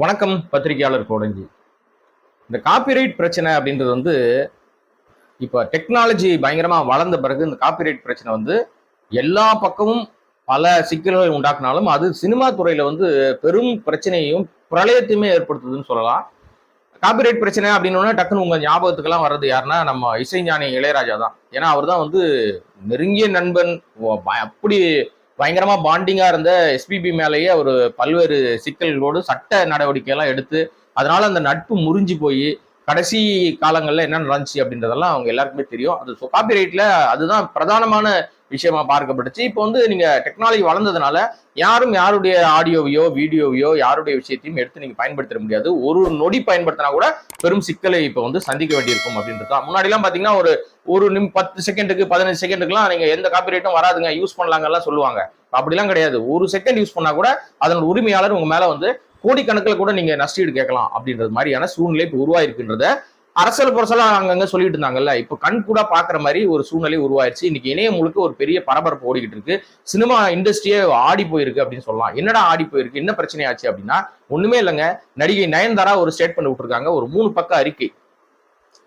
வணக்கம் பத்திரிகையாளர் கோடஞ்சி. இந்த காப்பிரைட் பிரச்சனை அப்படின்றது வந்து இப்போ டெக்னாலஜி பயங்கரமாக வளர்ந்த பிறகு இந்த காப்பிரைட் பிரச்சனை வந்து எல்லா பக்கமும் பல சிக்கல்களை உண்டாக்குனாலும் அது சினிமா துறையில் வந்து பெரும் பிரச்சனையையும் பிரளயத்தையுமே ஏற்படுத்துதுன்னு சொல்லலாம். காப்பிரைட் பிரச்சனை அப்படின்னா டக்குன்னு உங்கள் ஞாபகத்துக்கெல்லாம் வர்றது யாருன்னா நம்ம இசைஞானி இளையராஜா தான். ஏன்னா அவர் தான் வந்து நெருங்கிய நண்பன் அப்படி பயங்கரமாக பாண்டிங்காக இருந்த எஸ்பிபி மேலேயே ஒரு பல்வேறு சிக்கல்களோடு சட்ட நடவடிக்கை எல்லாம் எடுத்து அதனால் அந்த நட்பு முறிஞ்சு போய் கடைசி காலங்களில் என்ன நடந்துச்சு அப்படின்றதெல்லாம் அவங்க எல்லாருக்குமே தெரியும். அது காப்பிரைட்ல அதுதான் பிரதானமான விஷயமா பார்க்கப்பட்டுச்சு. இப்போ வந்து நீங்க டெக்னாலஜி வளர்ந்ததுனால யாரும் யாருடைய ஆடியோவையோ வீடியோவையோ யாருடைய விஷயத்தையும் எடுத்து நீங்க பயன்படுத்த முடியாது. ஒரு நொடி பயன்படுத்தினா கூட பெரும் சிக்கலை இப்போ வந்து சந்திக்க வேண்டியிருக்கும் அப்படின்றது தான். முன்னாடி எல்லாம் பாத்தீங்கன்னா ஒரு ஒரு நிம் பத்து செகண்டுக்கு பதினஞ்சு செகண்டுக்குலாம் நீங்க எந்த காப்பிரைட்டும் வராதுங்க யூஸ் பண்ணலாங்கலாம் சொல்லுவாங்க. அப்படிலாம் கிடையாது. ஒரு செகண்ட் யூஸ் பண்ணா கூட அதனோட உரிமையாளர் உங்க மேல வந்து கோடிக்கணக்கில் கூட நீங்க நஷ்டீடு கேட்கலாம் அப்படின்றது மாதிரியான சூழ்நிலை இப்போ உருவாயிருக்குன்றத அரசியல் புரசலாம் அங்கங்க சொல்லிட்டு இருந்தாங்கல்ல. இப்போ கண் கூட பாக்குற மாதிரி ஒரு சூழ்நிலை உருவாயிருச்சு. இன்னைக்கு இணையம் முழுக்க ஒரு பெரிய பரபரப்பு ஓடிக்கிட்டு இருக்கு. சினிமா இண்டஸ்ட்ரியே ஆடி போயிருக்கு அப்படின்னு சொல்லலாம். என்னடா ஆடி போயிருக்கு? என்ன பிரச்சனை ஆச்சு அப்படின்னா ஒண்ணுமே இல்லைங்க. நடிகை நயன்தாரா ஒரு ஸ்டேட்மெண்ட் விட்டுருக்காங்க. ஒரு மூணு பக்க அறிக்கை.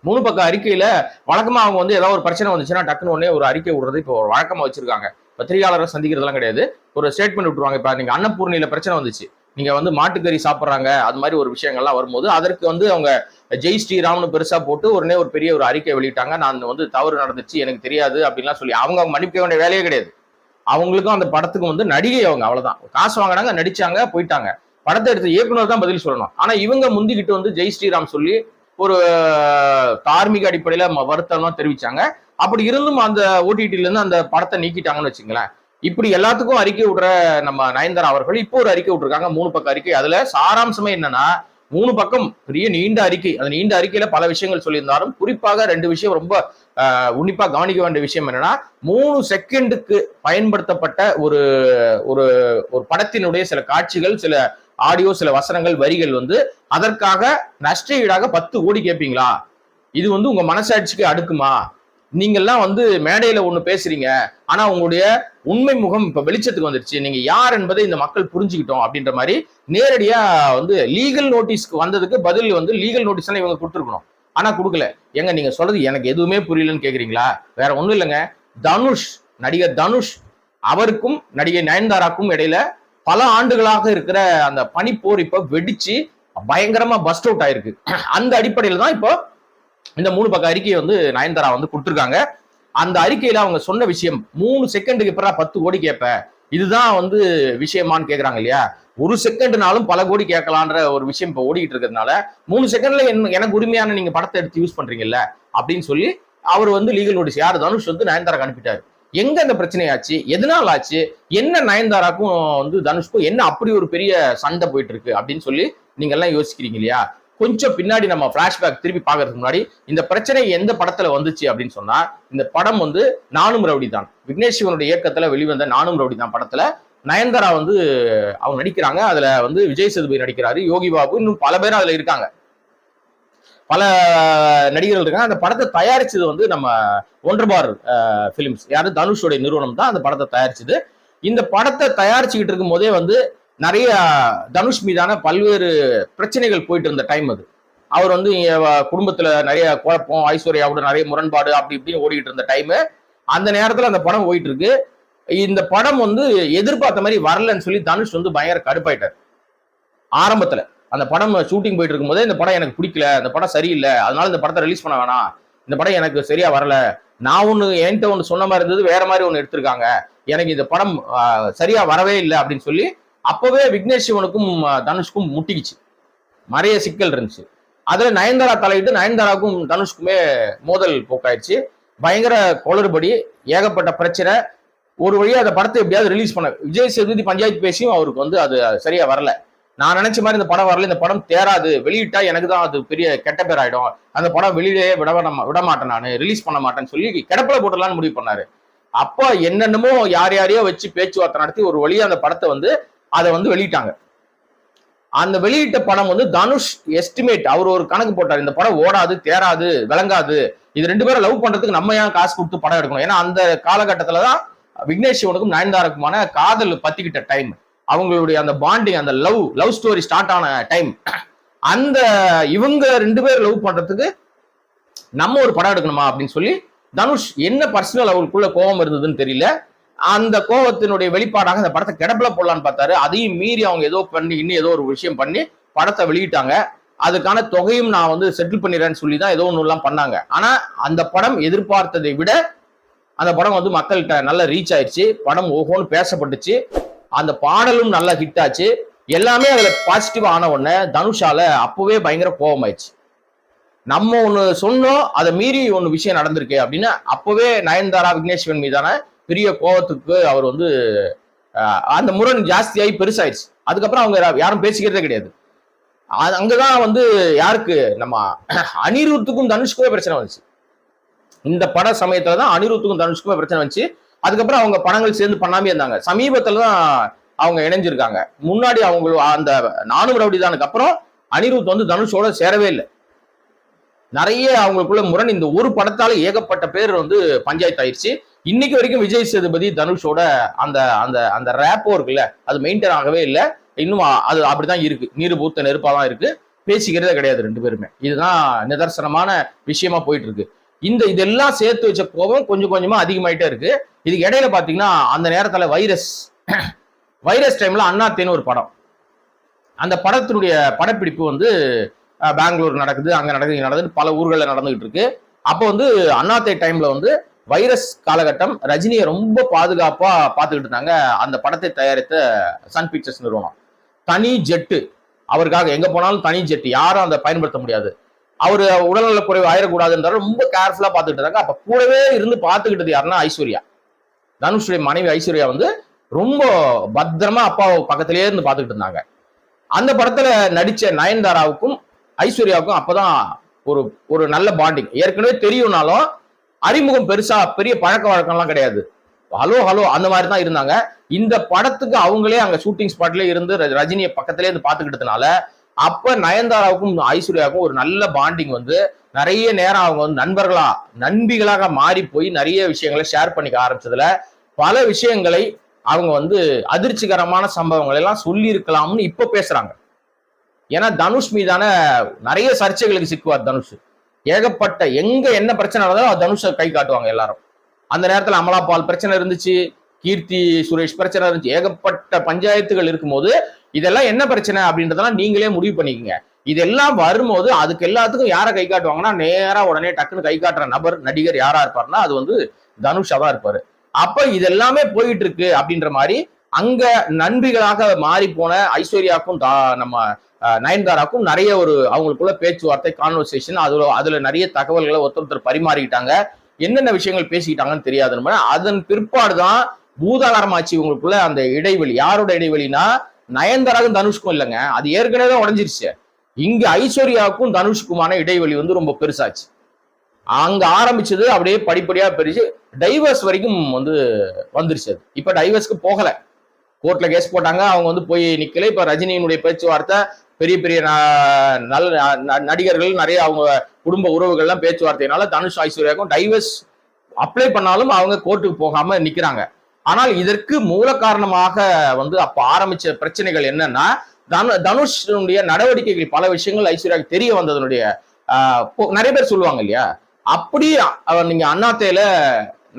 மூணு பக்க அறிக்கையில வழக்கமா அவங்க வந்து ஏதாவது ஒரு பிரச்சனை வந்துச்சுன்னா டக்குன்னு உடனே ஒரு அறிக்கை விடுறது இப்போ ஒரு வழக்கமா வச்சிருக்காங்க. பத்திரிகையாளரை சந்திக்கிறதெல்லாம் கிடையாது. ஒரு ஸ்டேட்மெண்ட் விட்டுருவாங்க. இப்ப நீங்க அன்னபூர்ணியில பிரச்சனை வந்துச்சு. நீங்கள் வந்து மாட்டுக்கறி சாப்பிட்றாங்க அது மாதிரி ஒரு விஷயங்கள்லாம் வரும்போது அதற்கு வந்து அவங்க ஜெய் ஸ்ரீராம்னு பெருசாக போட்டு உடனே ஒரு பெரிய ஒரு அறிக்கை வெளியிட்டாங்க. நான் வந்து தவறு நடந்துச்சு எனக்கு தெரியாது அப்படின்லாம் சொல்லி அவங்க மன்னிக்க வேண்டிய வேலையே கிடையாது. அவங்களுக்கும் அந்த படத்துக்கு வந்து நடிகை அவங்க அவ்வளோதான் காசு வாங்கினாங்க நடிச்சாங்க போயிட்டாங்க. படத்தை எடுத்த இயக்குனர் தான் பதில் சொல்லணும். ஆனால் இவங்க முந்திக்கிட்டு வந்து ஜெய் ஸ்ரீராம் சொல்லி ஒரு அஹ், தார்மீக ம- வருத்தம்லாம் தெரிவிச்சாங்க. அப்படி இருந்தும் அந்த ஓடிடியிலேருந்து இருந்து அந்த படத்தை நீக்கிட்டாங்கன்னு வச்சுங்களேன் இப்படி எல்லாத்துக்கும் அறிக்கை விடுற நம்ம நயன்தாரா அவர்கள் இப்போ ஒரு அறிக்கை விட்டுருக்காங்க மூணு பக்கம் அறிக்கை. அதுல சாராம்சமே என்னன்னா மூணு பக்கம் பெரிய நீண்ட அறிக்கை. அந்த நீண்ட அறிக்கையில பல விஷயங்கள் சொல்லியிருந்தாலும் குறிப்பாக ரெண்டு விஷயம் ரொம்ப ஆஹ், உன்னிப்பா கவனிக்க வேண்டிய விஷயம் என்னன்னா மூணு செகண்டுக்கு பயன்படுத்தப்பட்ட ஒரு ஒரு ஒரு படத்தினுடைய சில காட்சிகள் சில ஆடியோ சில வசனங்கள் வரிகள் வந்து அதற்காக நஷ்ட ஈடாக பத்து கோடி கேட்பீங்களா இது வந்து உங்க மனசாட்சிக்கு அடுக்குமா? நீங்கள்லாம் வந்து மேடையில ஒண்ணு பேசுறீங்க. ஆனா உங்களுடைய உண்மை முகம் இப்ப வெளிச்சத்துக்கு வந்துருச்சு. நீங்க யார் என்பதை இந்த மக்கள் புரிஞ்சுக்கிட்டோம் அப்படின்ற மாதிரி நேரடியா வந்து லீகல் நோட்டீஸ்க்கு வந்ததுக்கு பதில் வந்து லீகல் நோட்டீஸ் இவங்க கொடுத்துருக்கணும். ஆனா கொடுக்கல. எங்க நீங்க சொல்றது எனக்கு எதுவுமே புரியலன்னு கேக்குறீங்களா? வேற ஒண்ணும் இல்லைங்க. தனுஷ் நடிகர் தனுஷ் அவருக்கும் நடிகை நயன்தாராக்கும் இடையில பல ஆண்டுகளாக இருக்கிற அந்த பனிப்போர் இப்ப வெடிச்சு பயங்கரமா பஸ்ட் அவுட் ஆயிருக்கு. அந்த அடிப்படையில தான் இப்போ இந்த மூணு பக்க அறிக்கையை வந்து நயன்தாரா வந்து கொடுத்துருக்காங்க. அந்த அறிக்கையில அவங்க சொன்ன விஷயம் மூணு செகண்டுக்கு பிறகு பத்து கோடி கேட்ப. இதுதான் வந்து விஷயமான்னு கேட்குறாங்க இல்லையா? ஒரு செகண்ட்னாலும் பல கோடி கேட்கலான்ற ஒரு விஷயம் இப்போ ஓடிக்கிட்டு இருக்கிறதுனால மூணு செகண்ட்ல எனக்கு உரிமையான நீங்க படத்தை எடுத்து யூஸ் பண்றீங்கல்ல அப்படின்னு சொல்லி அவர் வந்து லீகல் நோட்டீஸ் யார்? தனுஷ் வந்து நயன்தாரா அனுப்பிட்டாரு. எங்க இந்த பிரச்சனையாச்சு? எதனால ஆச்சு? என்ன நயன்தாராக்கும் வந்து தனுஷ்க்கும் என்ன அப்படி ஒரு பெரிய சண்டை போயிட்டு இருக்கு அப்படின்னு சொல்லி நீங்க எல்லாம் யோசிக்கிறீங்க இல்லையா? கொஞ்சம் பின்னாடி நம்ம பிளாஷ்பேக் திருப்பி பார்க்கறதுக்கு முன்னாடி இந்த பிரச்சனை எந்த படத்துல வந்துச்சு அப்படின்னு சொன்னா இந்த படம் வந்து நானும் ரவுடி தான். விக்னேஷ் சிவனுடைய இயக்கத்துல வெளிவந்த நானும் ரவுடி தான் படத்துல. நயன்தாரா வந்து அவங்க நடிக்கிறாங்க. அதுல வந்து விஜய் சேதுபதி நடிக்கிறாரு யோகி பாபு இன்னும் பல பேர் அதுல இருக்காங்க. பல நடிகர்கள் இருக்காங்க. அந்த படத்தை தயாரிச்சது வந்து நம்ம ஒன்றபார் பிலிம்ஸ் யாரு? தனுஷோடைய நிறுவனம் தான் அந்த படத்தை தயாரிச்சது. இந்த படத்தை தயாரிச்சுக்கிட்டு இருக்கும் போதே வந்து நிறைய தனுஷ் மீதான பல்வேறு பிரச்சனைகள் போயிட்டு இருந்த டைம் அது. அவர் வந்து குடும்பத்தில் குடும்பத்துல நிறைய குழப்பம் ஐஸ்வர்யாவோட நிறைய முரண்பாடு அப்படி இப்படின்னு ஓடிட்டு இருந்த டைம் அந்த நேரத்துல அந்த படம் போயிட்டு இருக்கு. இந்த படம் வந்து எதிர்பார்த்த மாதிரி வரலன்னு சொல்லி தனுஷ் வந்து பயங்கர கடுப்பாயிட்டார். ஆரம்பத்துல. அந்த படம் ஷூட்டிங் போயிட்டு இருக்கும்போதே இந்த படம் எனக்கு பிடிக்கல இந்த படம் சரியில்லை அதனால இந்த படத்தை ரிலீஸ் பண்ண வேணாம். இந்த படம் எனக்கு சரியா வரல. நான் ஒன்று என்கிட்ட ஒன்று சொன்ன மாதிரி இருந்தது வேற மாதிரி ஒன்று எடுத்திருக்காங்க. எனக்கு இந்த படம் சரியா வரவே இல்லை அப்படின்னு சொல்லி அப்பவே விக்னேஷ் சிவனுக்கும் தனுஷ்க்கும் முட்டிக்கிச்சு. நிறைய சிக்கல் இருந்துச்சு. அதுல நயன்தாரா தலையிட்டு நயன்தாராவுக்கும் தனுஷ்க்குமே மோதல் போக்காயிடுச்சு. பயங்கர குளறுபடி ஏகப்பட்ட பிரச்சனை. ஒரு வழியாக அந்த படத்தை எப்படியாவது ரிலீஸ் பண்ண விஜய் சேதுபதி பஞ்சாயத்து பேசியும் அவருக்கு வந்து அது சரியா வரல. நான் நினைச்ச மாதிரி இந்த படம் வரல இந்த படம் தேராது. வெளியிட்டா எனக்கு தான் அது பெரிய கெட்ட பேர் ஆயிடும். அந்த படம் வெளியிலேயே விட விட மாட்டேன் நான் ரிலீஸ் பண்ண மாட்டேன்னு சொல்லி கிடப்பில போட்டுடலாம்னு முடிவு பண்ணாரு. அப்போ என்னென்னமோ யார் யாரையோ வச்சு பேச்சுவார்த்தை நடத்தி ஒரு வழியா அந்த படத்தை வந்து அதை வந்து வெளியிட்டாங்க. அந்த வெளியிட்ட படம் வந்து தனுஷ் எஸ்டிமேட் அவர் ஒரு கணக்கு போட்டார். இந்த படம் ஓடாது தேராது விளங்காது. இது ரெண்டு பேரும் லவ் பண்றதுக்கு நம்ம ஏன் காசு கொடுத்து படம் எடுக்கணும்? ஏன்னா அந்த காலகட்டத்துல தான் விக்னேஷ் சிவனுக்கும் நயன்தாருக்குமான காதல் பத்திக்கிட்ட டைம் அவங்களுடைய அந்த பாண்டிங் அந்த லவ் லவ் ஸ்டோரி ஸ்டார்ட் ஆன டைம் அந்த இவங்க ரெண்டு பேர் லவ் பண்றதுக்கு நம்ம ஒரு படம் எடுக்கணுமா அப்படின்னு சொல்லி தனுஷ் என்ன பர்சனல் அவங்களுக்குள்ள கோபம் இருந்ததுன்னு தெரியல. அந்த கோபத்தினுடைய வெளிப்பாடாக அந்த படத்தை கிடப்பில போடலான்னு பார்த்தாரு. அதையும் மீறி அவங்க ஏதோ பண்ணி இன்னும் ஏதோ ஒரு விஷயம் பண்ணி படத்தை வெளியிட்டாங்க. அதுக்கான தொகையும் நான் வந்து செட்டில் பண்ணிடுறேன்னு சொல்லி தான் ஏதோ ஒன்று எல்லாம் பண்ணாங்க. ஆனால் அந்த படம் எதிர்பார்த்ததை விட அந்த படம் வந்து மக்கள்கிட்ட நல்ல ரீச் ஆயிடுச்சு படம் ஓஹோன்னு பேசப்பட்டுச்சு. அந்த பாடலும் நல்லா ஹிட் ஆச்சு. எல்லாமே அதில் பாசிட்டிவ் ஆன உடனே தனுஷால அப்பவே பயங்கர கோபம் ஆயிடுச்சு நம்ம ஒன்று சொன்னோம் அதை மீறி ஒன்று விஷயம் நடந்திருக்கு அப்படின்னு அப்பவே நயன்தாரா விக்னேஸ்வரன் மீதான பெரிய கோபத்துக்கு அவர் வந்து அந்த முரண் ஜாஸ்தியாகி பெருசாயிடுச்சு. அதுக்கப்புறம் அவங்க யாரும் பேசிக்கிறதே கிடையாது. அது அங்கதான் வந்து யாருக்கு நம்ம அனிருத்துக்கும் தனுஷ்குமே பிரச்சனை வந்துச்சு. இந்த பட சமயத்துல தான் அனிருத்துக்கும் தனுஷ்குமே பிரச்சனை வந்துச்சு. அதுக்கப்புறம் அவங்க படங்கள் சேர்ந்து பண்ணாமே இருந்தாங்க. சமீபத்துல தான் அவங்க இணைஞ்சிருக்காங்க. முன்னாடி அவங்க அந்த நானும் ரவுடிதானுக்கு அப்புறம் அனிருத் வந்து தனுஷோட சேரவே இல்லை. நிறைய அவங்களுக்குள்ள முரண். இந்த ஒரு படத்தால ஏகப்பட்ட பேர் வந்து பஞ்சாயத்து ஆயிடுச்சு. இன்னைக்கு வரைக்கும் விஜய் சேதுபதி தனுஷோட அந்த அந்த அந்த ரேப்போ இருக்குல்ல அது மெயின்டைன் ஆகவே இல்லை. இன்னும் அது அப்படிதான் இருக்கு. நீர் பூத்த நெருப்பா தான் இருக்கு. பேசிக்கிறதே கிடையாது ரெண்டு பேருமே. இதுதான் நிதர்சனமான விஷயமா போயிட்டு இருக்கு இந்த இதெல்லாம் சேர்த்து வச்ச கோபம் கொஞ்சம் கொஞ்சமா அதிகமாயிட்டே இருக்கு. இதுக்கு இடையில பாத்தீங்கன்னா அந்த நேரத்துல வைரஸ் வைரஸ் டைம்ல அண்ணாத்தேன்னு ஒரு படம். அந்த படத்தினுடைய படப்பிடிப்பு வந்து பெங்களூர் நடக்குது அங்கே நடக்குது இங்கே நடக்குது பல ஊர்களில் நடந்துகிட்டு இருக்கு. அப்போ வந்து அண்ணாத்தை டைம்ல வந்து வைரஸ் காலகட்டம் ரஜினியை ரொம்ப பாதுகாப்பா பார்த்துக்கிட்டு இருந்தாங்க அந்த படத்தை தயாரித்த சன் பிக்சர்ஸ் நிறுவனம். தனி ஜெட்டு. அவருக்காக எங்க போனாலும் தனி ஜெட் யாரும் அதை பயன்படுத்த முடியாது. அவர் உடல்நல குறைவு ஆயிடக்கூடாதுன்றால ரொம்ப கேர்ஃபுல்லா பார்த்துக்கிட்டு இருந்தாங்க. அப்ப கூடவே இருந்து பார்த்துக்கிட்டது யாருன்னா ஐஸ்வர்யா. தனுஷுடைய மனைவி ஐஸ்வர்யா வந்து ரொம்ப பத்திரமா அப்பா பக்கத்திலேயே இருந்து பார்த்துக்கிட்டு இருந்தாங்க. அந்த படத்துல நடிச்ச நயன்தாராவுக்கும் ஐஸ்வர்யாவுக்கும் அப்பதான் ஒரு ஒரு நல்ல பாண்டிங் ஏற்கனவே தெரியும்னாலும் அறிமுகம் பெருசா பெரிய பழக்க வழக்கம்லாம் கிடையாது. ஹலோ ஹலோ அந்த மாதிரி தான் இருந்தாங்க. இந்த படத்துக்கு அவங்களே அங்க ஷூட்டிங் ஸ்பாட்ல இருந்து ர- ரஜினியை பக்கத்திலே இருந்து பாத்துக்கிட்டதுனால அப்ப நயன்தாராவுக்கும் ஐஸ்வர்யாவுக்கும் ஒரு நல்ல பாண்டிங் வந்து நிறைய நேரம் அவங்க வந்து நண்பர்களா நண்பிகளாக மாறி போய் நிறைய விஷயங்களை ஷேர் பண்ணிக்க ஆரம்பிச்சதுல பல விஷயங்களை அவங்க வந்து அதிர்ச்சிகரமான சம்பவங்கள் எல்லாம் சொல்லி இருக்கலாம்னு இப்ப பேசுறாங்க. ஏன்னா தனுஷ் மீதான நிறைய சர்ச்சைகளுக்கு சிக்குவார் தனுஷ். ஏகப்பட்ட எங்க என்ன பிரச்சனை நடந்தாலும் தனுஷை கை காட்டுவாங்க எல்லாரும். அந்த நேரத்தில் அமலா பால் பிரச்சனை இருந்துச்சு கீர்த்தி சுரேஷ் பிரச்சனை இருந்துச்சு. ஏகப்பட்ட பஞ்சாயத்துகள் இருக்கும்போது இதெல்லாம் என்ன பிரச்சனை அப்படின்றதெல்லாம் நீங்களே முடிவு பண்ணிக்கங்க. இதெல்லாம் வரும்போது அதுக்கு எல்லாத்துக்கும் யாரை கை காட்டுவாங்கன்னா நேரா உடனே டக்குன்னு கை காட்டுற நபர் நடிகர் யாரா இருப்பாருன்னா அது வந்து தனுஷா தான் இருப்பாரு. அப்ப இதெல்லாமே போயிட்டு இருக்கு அப்படின்ற மாதிரி அங்க நண்பிகளாக மாறி போன ஐஸ்வர்யாக்கும் தா- நம்ம நயன்தாராக்கும் நிறைய ஒரு அவங்களுக்குள்ள பேச்சுவார்த்தை கான்வர்சேஷன் அதுல அதுல நிறைய தகவல்களை ஒருத்தர் ஒருத்தர் பரிமாறிக்கிட்டாங்க. என்னென்ன விஷயங்கள் பேசிக்கிட்டாங்கன்னு தெரியாது அதன் பிற்பாடு தான் பூதாகாரமாச்சு இவங்களுக்குள்ள அந்த இடைவெளி. யாரோட இடைவெளினா நயன்தாராக்கும் தனுஷ்க்கும் இல்லைங்க. அது ஏற்கனவே தான் உடஞ்சிருச்சு. இங்க ஐஸ்வர்யாவுக்கும் தனுஷ்குமான இடைவெளி வந்து ரொம்ப பெருசாச்சு. அங்க ஆரம்பிச்சது அப்படியே படிப்படியா பெருசு. டைவர்ஸ் வரைக்கும் வந்து வந்துருச்சு அது. இப்ப டைவர்ஸ்க்கு போகல. கோர்ட்ல கேஸ் போட்டாங்க அவங்க வந்து போய் நிக்கல. இப்ப ரஜினியினுடைய பேச்சுவார்த்தை பெரிய பெரிய ந- நல்ல ந- நடிகர்கள் நிறைய அவங்க குடும்ப உறவுகள்லாம் பேச்சுவார்த்தையினால தனுஷ் ஐஸ்வர்யாவுக்கும் டைவர்ஸ் அப்ளை பண்ணாலும் அவங்க கோர்ட்டுக்கு போகாம நிக்கிறாங்க. ஆனால் இதற்கு மூல காரணமாக வந்து அப்ப ஆரம்பிச்ச பிரச்சனைகள் என்னன்னா தனு தனுஷனுடைய நடவடிக்கைகள் பல விஷயங்கள் ஐஸ்வர்யாவுக்கு தெரிய வந்ததனுடைய நிறைய பேர் சொல்லுவாங்க இல்லையா? அப்படி அவர் நீங்க அண்ணாத்தையில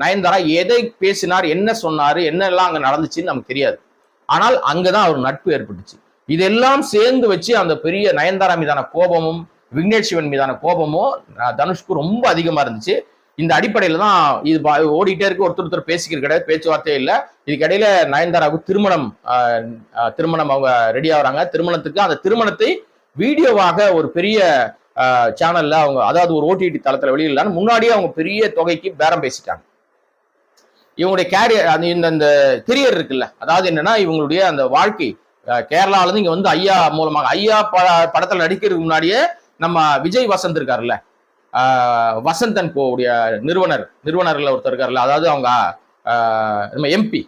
நயன்தாரா எதை பேசினார் என்ன சொன்னாரு என்னெல்லாம் அங்க நடந்துச்சுன்னு நமக்கு தெரியாது. ஆனால் அங்கதான் அவர் நட்பு ஏற்பட்டுச்சு. இதெல்லாம் சேர்ந்து வச்சு அந்த பெரிய நயன்தாரா மீதான கோபமும் விக்னேஷ் சிவன் மீதான கோபமும் தனுஷ்க்கு ரொம்ப அதிகமா இருந்துச்சு. இந்த அடிப்படையில தான் இது ஓடிட்டே இருக்கு. ஒருத்தர் ஒருத்தர் பேசிக்கிறது கிடையாது பேச்சுவார்த்தையே இல்லை. இதுக்கிடையில நயன்தாராவுக்கு திருமணம் திருமணம் அவங்க ரெடி ஆகுறாங்க. திருமணத்துக்கு அந்த திருமணத்தை வீடியோவாக ஒரு பெரிய சேனல்ல அவங்க அதாவது ஒரு ஓடிடி தளத்துல வெளியிடலான்னு முன்னாடியே அவங்க பெரிய தொகைக்கு பேரம் பேசிட்டாங்க. இவங்களுடைய கேரியர் அந்த இந்த இந்த திரியர் இருக்குல்ல. அதாவது என்னன்னா இவங்களுடைய அந்த வாழ்க்கை அஹ், கேரளால இருந்து இங்க வந்து ஐயா மூலமாக ஐயா ப படத்துல நடிக்கிறதுக்கு முன்னாடியே நம்ம விஜய் வசந்த் இருக்காருல்ல. வசந்தன் கோவுடைய நிறுவனர் நிறுவனர்ல ஒருத்தர் இருக்காருல்ல அதாவது அவங்க நம்ம எம்பி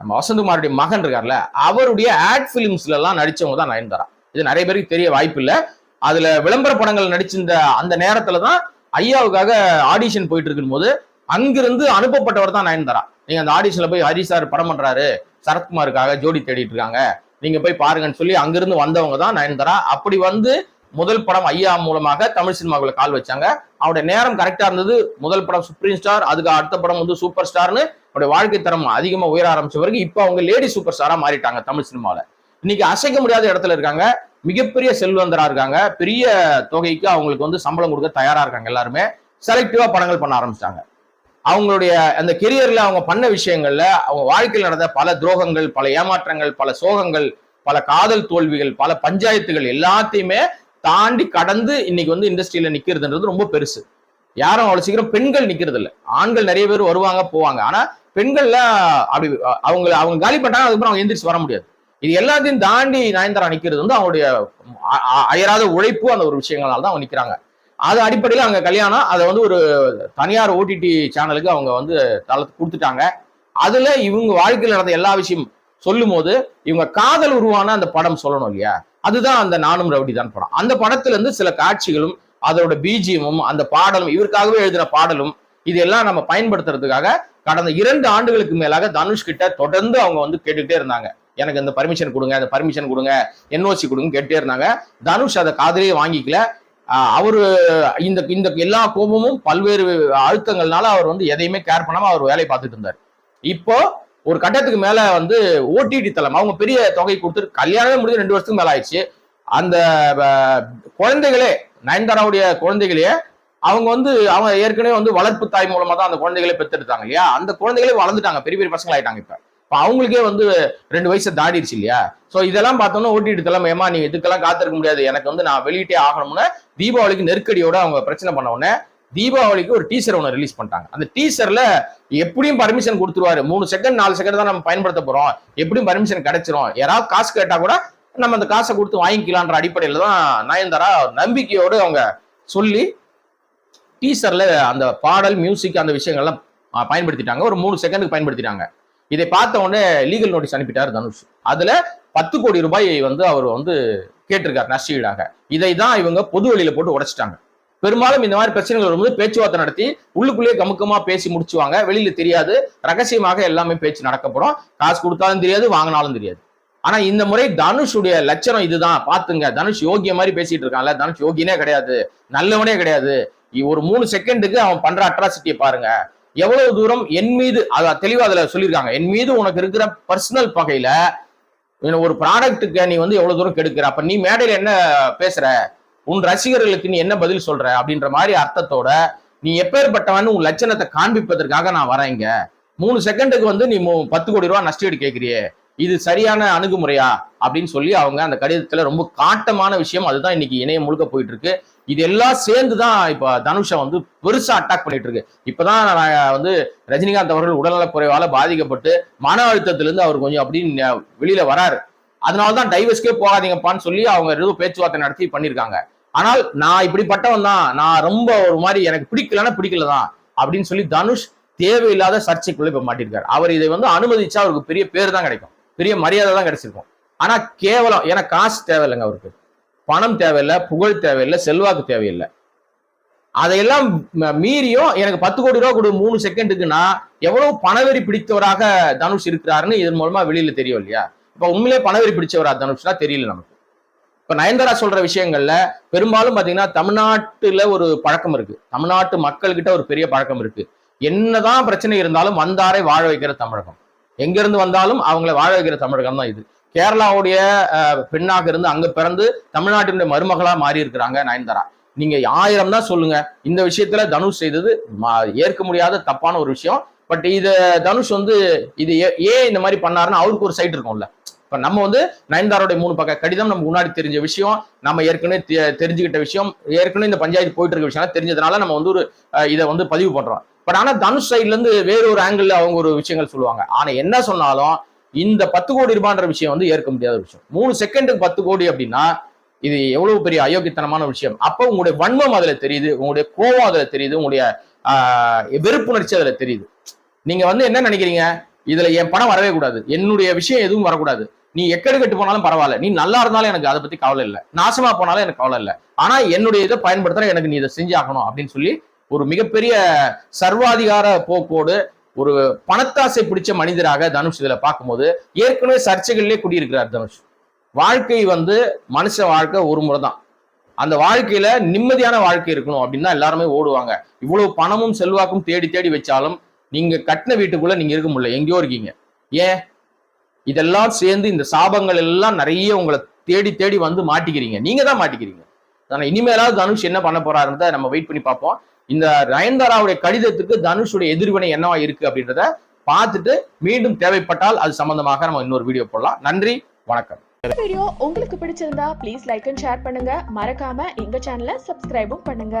நம்ம வசந்தகுமாருடைய மகன் இருக்கார்ல அவருடைய ஆட் பிலிம்ஸ்ல எல்லாம் நடிச்சவங்க தான் நயன்தாரா. இது நிறைய பேருக்கு தெரிய வாய்ப்பு இல்லை. அதுல விளம்பர படங்கள் நடிச்சிருந்த அந்த நேரத்துல தான் ஐயாவுக்காக ஆடிஷன் போயிட்டு இருக்கும்போது அங்கிருந்து அனுப்பப்பட்டவர் தான் நயன்தாரா. நீங்க அந்த ஆடிஷன்ல போய் ஹரி சார் படம் பண்றாரு சரத்குமாருக்காக ஜோடி தேடிட்டு இருக்காங்க. நீங்க போய் பாருங்கன்னு சொல்லி அங்கிருந்து வந்தவங்க தான் நயன்தாரா. அப்படி வந்து முதல் படம் ஐயா மூலமாக தமிழ் சினிமாவுக்குள்ள கால் வச்சாங்க. அவருடைய நேரம் கரெக்டா இருந்தது. முதல் படம் சுப்ரீம் ஸ்டார் அதுக்கு அடுத்த படம் வந்து சூப்பர் ஸ்டார்னு அவருடைய வாழ்க்கை தரம் அதிகமா உயர ஆரம்பிச்ச வரைக்கும் இப்போ அவங்க லேடி சூப்பர் ஸ்டாரா மாறிட்டாங்க தமிழ் சினிமாவில. இன்னைக்கு அசைக்க முடியாத இடத்துல இருக்காங்க. மிகப்பெரிய செல்வந்தரா இருக்காங்க. பெரிய தொகைக்கு அவங்களுக்கு வந்து சம்பளம் கொடுக்க தயாரா இருக்காங்க எல்லாருமே. செலக்டிவா படங்கள் பண்ண ஆரம்பிச்சிட்டாங்க. அவங்களுடைய அந்த கெரியர்ல அவங்க பண்ண விஷயங்கள்ல அவங்க வாழ்க்கையில் நடந்த பல துரோகங்கள் பல ஏமாற்றங்கள் பல சோகங்கள் பல காதல் தோல்விகள் பல பஞ்சாயத்துகள் எல்லாத்தையுமே தாண்டி கடந்து இன்னைக்கு வந்து இண்டஸ்ட்ரியில நிக்கிறதுன்றது ரொம்ப பெருசு. யாரும் அவ்வளவு சீக்கிரம் பெண்கள் நிக்கிறது இல்லை ஆண்கள் நிறைய பேர் வருவாங்க போவாங்க. ஆனா பெண்கள்ல அப்படி அவங்க அவங்க காலி பண்ணிட்டாங்க அதுக்கப்புறம் அவங்க எந்திரிச்சு வர முடியாது. இது எல்லாத்தையும் தாண்டி நயன்தாரா நிக்கிறது வந்து அவங்களுடைய அயராத உழைப்பு அந்த ஒரு விஷயங்களால தான் அவங்க நிக்கிறாங்க. அது அடிப்படையில் அவங்க கல்யாணம். அதை வந்து ஒரு தனியார் ஓடிடி சேனலுக்கு அவங்க வந்து தளத்து கொடுத்துட்டாங்க. அதில் இவங்க வாழ்க்கையில் நடந்த எல்லா விஷயம் சொல்லும் போது இவங்க காதல் உருவான அந்த படம் சொல்லணும் இல்லையா? அதுதான் அந்த நானும் ரவுடி தான் படம். அந்த படத்துல இருந்து சில காட்சிகளும் அதோட பீஜியமும் அந்த பாடலும் இவருக்காகவே எழுதின பாடலும் இதெல்லாம் நம்ம பயன்படுத்துறதுக்காக கடந்த இரண்டு ஆண்டுகளுக்கு மேலாக தனுஷ் கிட்ட தொடர்ந்து அவங்க வந்து கேட்டுக்கிட்டே இருந்தாங்க. எனக்கு இந்த பர்மிஷன் கொடுங்க அந்த பர்மிஷன் கொடுங்க என்ஓசி கொடுங்க கேட்டே இருந்தாங்க. தனுஷ் அதை காதலே வாங்கிக்கல. அவரு இந்த இந்த எல்லா கோபமும் பல்வேறு அழுத்தங்கள்னால அவர் வந்து எதையுமே கேர் பண்ணாம அவர் வேலையை பார்த்துட்டு இருந்தார். இப்போ ஒரு கட்டத்துக்கு மேல வந்து ஓடிடி தளம் அவங்க பெரிய தொகை கொடுத்துட்டு கல்யாணமே முடிஞ்சு ரெண்டு வருஷத்துக்கு மேல ஆயிடுச்சு. அந்த குழந்தைகளே நயன்தாராவுடைய குழந்தைகளே அவங்க வந்து அவங்க ஏற்கனவே வந்து வளர்ப்பு தாய் மூலமா தான் அந்த குழந்தைகளை பெற்றெடுத்தாங்க இல்லையா? அந்த குழந்தைகளே வளர்ந்துட்டாங்க பெரிய பெரிய பசங்க ஆயிட்டாங்க இப்ப. அவங்களுக்கே வந்து ரெண்டு வயசு தாண்டிடுச்சு இல்லையா? சோ இதெல்லாம் பார்த்தோம்னா ஓட்டிட்டு தலைமையம்மா நீ இதுக்கெல்லாம் காத்திருக்க முடியாது எனக்கு வந்து நான் வெளியிட்டே ஆகணும்னு தீபாவளிக்கு நெருக்கடியோட அவங்க பிரச்சனை பண்ண உடனே தீபாவளிக்கு ஒரு டீசர் ஒன்று ரிலீஸ் பண்ணிட்டாங்க. அந்த டீசர்ல எப்படியும் பர்மிஷன் கொடுத்துருவாரு. மூணு செகண்ட் நாலு செகண்ட் தான் நம்ம பயன்படுத்த போறோம். எப்படியும் பர்மிஷன் கிடைச்சிரும். யாராவது காசு கேட்டா கூட நம்ம அந்த காசை கொடுத்து வாங்கிக்கலான்ற அடிப்படையில தான் நயன்தாரா நம்பிக்கையோடு அவங்க சொல்லி டீசர்ல அந்த பாடல் மியூசிக் அந்த விஷயங்கள்லாம் பயன்படுத்திட்டாங்க. ஒரு மூணு செகண்டுக்கு பயன்படுத்திட்டாங்க. இதை பார்த்த உடனே லீகல் நோட்டீஸ் அனுப்பிட்டார் தனுஷ். அதுல பத்து கோடி ரூபாய் வந்து அவர் வந்து கேட்டிருக்காரு நஷ்டஈடாக. இதை தான் இவங்க பொது வெளியில போட்டு உடைச்சிட்டாங்க. பெரும்பாலும் இந்த மாதிரி பிரச்சனைகள் வரும்போது பேச்சுவார்த்தை நடத்தி உள்ளுக்குள்ளேயே கமுக்கமா பேசி முடிச்சுவாங்க. வெளியில தெரியாது. ரகசியமாக எல்லாமே பேச்சு நடக்கப்படும். காசு கொடுத்தாலும் தெரியாது வாங்கினாலும் தெரியாது. ஆனா இந்த முறை தனுஷுடைய லட்சணம் இதுதான். பாத்துங்க தனுஷ் யோகிய மாதிரி பேசிட்டு இருக்கான்ல. தனுஷ் யோகியனே கிடையாது. நல்லவனே கிடையாது. ஒரு மூணு செகண்டுக்கு அவன் பண்ற அட்ராசிட்டியை பாருங்க. எவ்வளவு தூரம் என் மீது அத தெளிவா அதுல சொல்லியிருக்காங்க. என் மீது உனக்கு இருக்கிற பர்சனல் பகையில ஒரு ப்ராடக்ட்டுக்கு நீ வந்து எவ்வளவு தூரம் கெடுக்கிற? அப்ப நீ மேடையில என்ன பேசுற? உன் ரசிகர்களுக்கு நீ என்ன பதில் சொல்ற? அப்படின்ற மாதிரி அர்த்தத்தோட நீ எப்பேற்பட்டவன் உன் லட்சணத்தை காண்பிப்பதற்காக நான் வரேங்க மூணு செகண்டுக்கு வந்து நீ மூ பத்து கோடி ரூபா நஷ்டஈடு கேட்கிறியே இது சரியான அணுகுமுறையா அப்படின்னு சொல்லி அவங்க அந்த கடிதத்துல ரொம்ப காட்டமான விஷயம். அதுதான் இன்னைக்கு இணையம் முழுக்க போயிட்டு இருக்கு இது எல்லாம் சேர்ந்து தான் இப்ப தனுஷை வந்து பெருசா அட்டாக் பண்ணிட்டு இருக்கு இப்பதான் நான் வந்து ரஜினிகாந்த் அவர்கள் உடல்நலக்குறைவால பாதிக்கப்பட்டு மன அழுத்தத்திலிருந்து அவர் கொஞ்சம் அப்படின்னு வெளியில வராரு. அதனாலதான் டைவர்ஸ்க்கே போகாதீங்கப்பான்னு சொல்லி அவங்க ஏதோ பேச்சுவார்த்தை நடத்தி பண்ணிருக்காங்க ஆனால் நான் இப்படிப்பட்டவன் தான். நான் ரொம்ப ஒரு மாதிரி எனக்கு பிடிக்கலன்னா பிடிக்கல தான் அப்படின்னு சொல்லி தனுஷ் தேவையில்லாத சர்ச்சைக்குள்ள இப்ப மாட்டிருக்காரு அவர் இதை வந்து அனுமதிச்சா அவருக்கு பெரிய பேர் தான் கிடைக்கும். பெரிய மரியாதை தான் கிடைச்சிருக்கும். ஆனா கேவலம் ஏன்னா காசு தேவையில்லைங்க அவருக்கு. பணம் தேவையில்லை புகழ் தேவையில்லை செல்வாக்கு தேவையில்லை. அதையெல்லாம் ம- மீறியும் எனக்கு பத்து கோடி ரூபா கொடு மூணு செகண்டுக்குன்னா எவ்வளவு பணவெறி பிடித்தவராக தனுஷ் இருக்கிறாருன்னு இதன் மூலமா வெளியில தெரியும் இல்லையா? இப்ப உண்மையிலே பணவெறி பிடிச்சவரா தனுஷ்னா தெரியல நமக்கு. இப்ப நயன்தாரா சொல்ற விஷயங்கள்ல பெரும்பாலும் பாத்தீங்கன்னா தமிழ்நாட்டுல ஒரு பழக்கம் இருக்கு. தமிழ்நாட்டு மக்கள்கிட்ட ஒரு பெரிய பழக்கம் இருக்கு. என்னதான் பிரச்சனை இருந்தாலும் வந்தாரை வாழ வைக்கிற தமிழகம். எங்கிருந்து வந்தாலும் அவங்கள வாழ வைக்கிற தமிழகம் தான் இது. கேரளாவுடைய பெண்ணாக இருந்து அங்க பிறந்து தமிழ்நாட்டினுடைய மருமகளா மாறி இருக்கிறாங்க நயன்தாரா. நீங்க ஆயிரம் தான் சொல்லுங்க. இந்த விஷயத்துல தனுஷ் செய்தது ஏற்க முடியாத தப்பான ஒரு விஷயம். பட் இது தனுஷ் வந்து இது ஏ- ஏன் இந்த மாதிரி பண்ணாருன்னு அவருக்கு ஒரு சைட் இருக்கும்ல. இப்ப நம்ம வந்து நயன்தாரோடைய மூணு பக்க கடிதம் நம்ம முன்னாடி தெரிஞ்ச விஷயம் நம்ம ஏற்கனவே தெ- தெரிஞ்சுக்கிட்ட விஷயம் ஏற்கனவே இந்த பஞ்சாயத்து போயிட்டு இருக்க விஷயம் தெரிஞ்சதுனால நம்ம வந்து ஒரு இதை வந்து பதிவு பண்றோம். பட் ஆனா தனுஷ் சைட்ல இருந்து வேற ஒரு ஆங்கிள் அவங்க ஒரு விஷயங்கள் சொல்லுவாங்க. ஆனா என்ன சொன்னாலும் இந்த பத்து கோடி ரூபான்ற விஷயம் வந்து ஏற்க முடியாத ஒரு விஷயம். மூணு செகண்டுக்கு பத்து கோடி அப்படின்னா இது எவ்வளவு பெரிய அயோக்கியத்தனமான விஷயம். அப்போ உங்களுடைய வன்மம் அதுல தெரியுது உங்களுடைய கோபம் அதுல தெரியுது உங்களுடைய வெறுப்புணர்ச்சி அதுல தெரியுது. நீங்க வந்து என்ன நினைக்கிறீங்க? இதுல என் பணம் வரவே கூடாது. என்னுடைய விஷயம் எதுவும் வரக்கூடாது. நீ எக்கடு கெட்டு போனாலும் பரவாயில்ல. நீ நல்லா இருந்தாலும் எனக்கு அதை பத்தி கவலை இல்லை. நாசமா போனாலும் எனக்கு கவலை இல்லை. ஆனா என்னுடைய இதை பயன்படுத்துற எனக்கு நீ இதை செஞ்சாகணும் அப்படின்னு சொல்லி ஒரு மிகப்பெரிய சர்வாதிகார போக்கோடு ஒரு பணத்தாசை பிடிச்ச மனிதராக தனுஷ் இதுல பார்க்கும்போது ஏற்கனவே சர்ச்சைகள்லேயே குடியிருக்கிறார் தனுஷ். வாழ்க்கை வந்து மனுஷ வாழ்க்கை ஒரு முறை தான். அந்த வாழ்க்கையில நிம்மதியான வாழ்க்கை இருக்கணும் அப்படின்னு தான் எல்லாருமே ஓடுவாங்க. இவ்வளவு பணமும் செல்வாக்கும் தேடி தேடி வச்சாலும் நீங்க கட்டின வீட்டுக்குள்ள நீங்க இருக்க முடியல. எங்கேயோ இருக்கீங்க. ஏன்? இதெல்லாம் சேர்ந்து இந்த சாபங்கள் எல்லாம் நிறைய உங்களை தேடி தேடி வந்து மாட்டிக்கிறீங்க. நீங்க தான் மாட்டிக்கிறீங்க. ஆனால் இனிமேலாவது தனுஷ் என்ன பண்ண போறாருன்றத நம்ம வெயிட் பண்ணி பார்ப்போம். இந்த நயன்தாராவுடைய கடிதத்துக்கு தனுஷுடைய எதிர்வினை என்னவா இருக்கு அப்படின்றத பார்த்துட்டு மீண்டும் தேவைப்பட்டால் அது சம்பந்தமாக நம்ம இன்னொரு வீடியோ போடலாம். நன்றி வணக்கம். வீடியோ உங்களுக்கு பிடிச்சிருந்தா ப்ளீஸ் லைக் அண்ட் ஷேர் பண்ணுங்க. மறக்காம எங்க சேனலை சப்ஸ்கிரைபும் பண்ணுங்க.